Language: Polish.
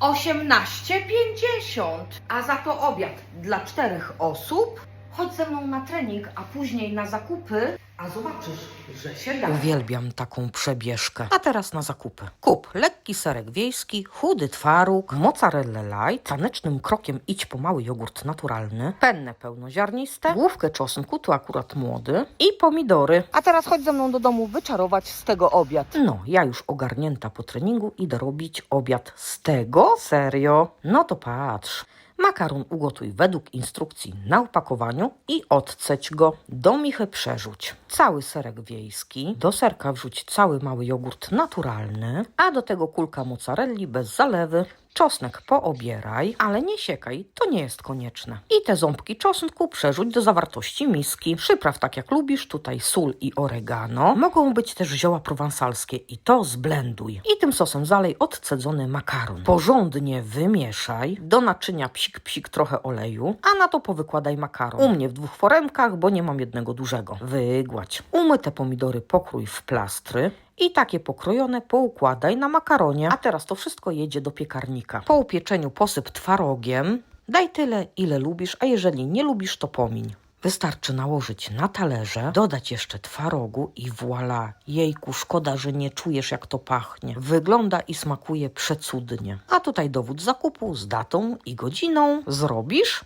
18,50. A za to obiad dla czterech osób. Chodź ze mną na trening, a później na zakupy, a zobaczysz, że się da. Uwielbiam taką przebieżkę. A teraz na zakupy. Kup lekki serek wiejski, chudy twaróg, mozzarella light, tanecznym krokiem idź po mały jogurt naturalny, penne pełnoziarniste, główkę czosnku, tu akurat młody i pomidory. A teraz chodź ze mną do domu wyczarować z tego obiad. No, ja już ogarnięta po treningu idę robić obiad z tego? Serio? No to patrz. Makaron ugotuj według instrukcji na opakowaniu i odceć go. Do michy przerzuć. Cały serek wiejski. Do serka wrzuć cały mały jogurt naturalny, a do tego kulka mozzarelli bez zalewy. Czosnek poobieraj, ale nie siekaj, to nie jest konieczne. I te ząbki czosnku przerzuć do zawartości miski. Przypraw tak jak lubisz, tutaj sól i oregano. Mogą być też zioła prowansalskie i to zblenduj. I tym sosem zalej odcedzony makaron. Porządnie wymieszaj. Do naczynia psik psik trochę oleju, a na to powykładaj makaron. U mnie w dwóch foremkach, bo nie mam jednego dużego. Wygładź. Umyte pomidory pokrój w plastry. I takie pokrojone poukładaj na makaronie. A teraz to wszystko jedzie do piekarnika. Po upieczeniu posyp twarogiem. Daj tyle, ile lubisz, a jeżeli nie lubisz, to pomiń. Wystarczy nałożyć na talerze, dodać jeszcze twarogu i voilà. Jejku, szkoda, że nie czujesz jak to pachnie. Wygląda i smakuje przecudnie. A tutaj dowód zakupu z datą i godziną. Zrobisz?